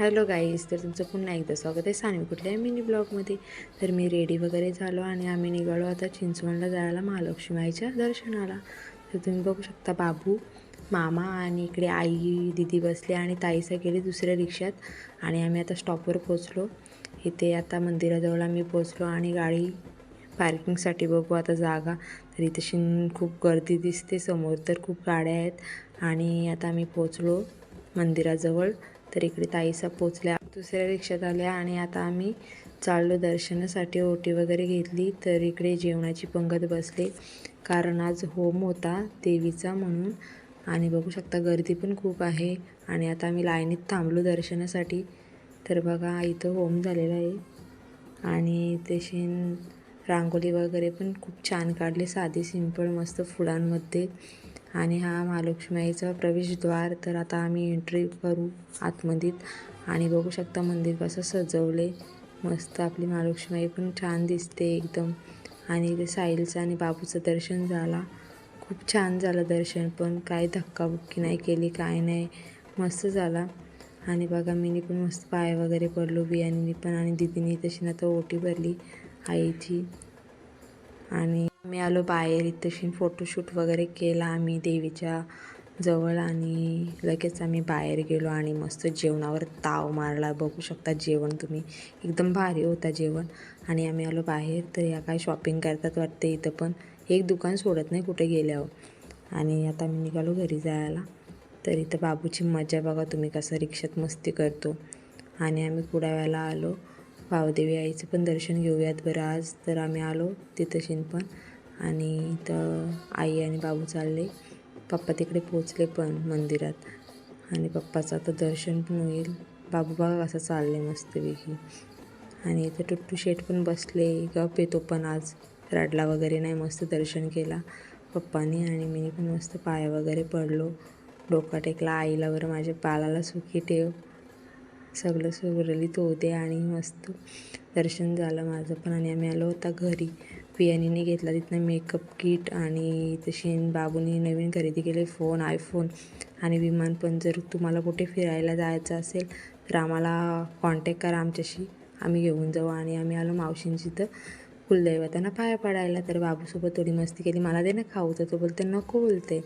Hello guys तर तुमचं पुन्हा एकदा स्वागत आहे सानवी कुठल्या मिनी ब्लॉगमध्ये तर मी रेडी वगैरे झालो आणि आम्ही निघालो आता चिंचवणला जायला महालक्ष्मी आईच्या दर्शनाला. तर तुम्ही बघू शकता बाबू मामा आणि इकडे आई दिदी बसली आणि ताईसा गेली दुसऱ्या रिक्षात आणि आम्ही आता स्टॉपवर पोचलो इथे आता मंदिराजवळ आम्ही पोचलो आणि गाडी पार्किंगसाठी बघू आता जागा. तर इथे शिन खूप गर्दी दिसते समोर तर खूप गाड्या आहेत. आणि आता आम्ही पोचलो मंदिराजवळ. तर इकडे ताईसा पोचल्या. दुसऱ्या रिक्षात आल्या आणि आता आम्ही चाललो दर्शनासाठी. ओटी वगैरे घेतली तर इकडे जेवणाची पंगत बसले. कारण आज होम होता देवीचा म्हणून. आणि बघू शकता गर्दी पण खूप आहे. आणि आता आम्ही लाईनीत थांबलो दर्शनासाठी. तर बघा इथं होम झालेला आहे. आणि तशी रांगोळी वगैरे पण खूप छान काढली. साधी सिंपल मस्त फुलांमध्ये. आणि हा महालक्ष्मीचा प्रवेशद्वार. तर आता आम्ही एंट्री करू आतमध्ये आणि बघू शकता मंदिर कसं सजवले मस्त आपली महालक्ष्मी पण छान दिसते एकदम. आणि ते साईलचं आणि बाबूचं दर्शन झाला. खूप छान झालं दर्शन पण. काय धक्काबुक्की नाही केली काय नाही. मस्त झाला. आणि बघा मीनी पण मस्त पाय वगैरे पडलो बियाणीनी पण. आणि दिदीनी तशी ना तर ओटी भरली आईची. आणि मी आलो बाहेर इथं फोटोशूट वगैरे केला आम्ही देवीच्या जवळ आणि लगेच आम्ही बाहेर गेलो आणि मस्त जेवणावर ताव मारला. बघू शकता जेवण तुम्ही. एकदम भारी होता जेवण. आणि आम्ही आलो बाहेर तर या काय शॉपिंग करतात वाटते इथं पण. एक दुकान सोडत नाही कुठे गेल्यावर. आणि आता मी निघालो घरी जायला. तर इथं बाबूची मजा बघा तुम्ही कसं रिक्षात मस्ती करतो. आणि आम्ही कुडाव्याला आलो. वावदेवी आईचं पण दर्शन घेऊयात बरं. आज तर आम्ही आलो तिथं पण. आणि तर आई आणि बाबू चालले. पप्पा तिकडे पोचले पण मंदिरात. आणि पप्पाचं आता दर्शन पण होईल. बाबू बघा कसं चालले मस्तपैकी आणि इथं टुट्टू शेट पण बसले. गप येतो पण आज. रडला वगैरे नाही मस्त दर्शन केला पप्पानी. आणि मी पण मस्त पाया वगैरे पडलो. डोका टेकला आईला बरं. माझ्या बालाला सुखी ठेव. सगळं सुरळीत होते आणि मस्त दर्शन झालं माझं पण. आणि आम्ही आलो होता घरी. पियानीने घेतला तिथनं मेकअप किट आणि तशी बाबूनी नवीन खरेदी केले फोन आयफोन आणि विमान पण. जर तुम्हाला कुठे फिरायला जायचं असेल तर आम्हाला कॉन्टॅक्ट करा आमच्याशी. आम्ही घेऊन जाऊ. आणि आम्ही आलो मावशींची तर कुलदैवतांना पाया पडायला. तर बाबूसोबत थोडी मस्ती केली. मला दे ना खाऊ. तर तो बोलते नको बोलते.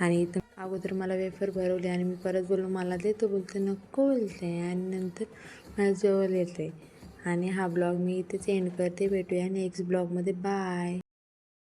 आणि इथं अगोदर मला वेफर भरवले आणि मी परत बोललो मला दे तो बोलते नको बोलते. आणि नंतर माझ्याजवळ येते आणि हा ब्लॉग मी इथेच एंड करते. भेटूया नेक्स्ट ब्लॉगमध्ये. बाय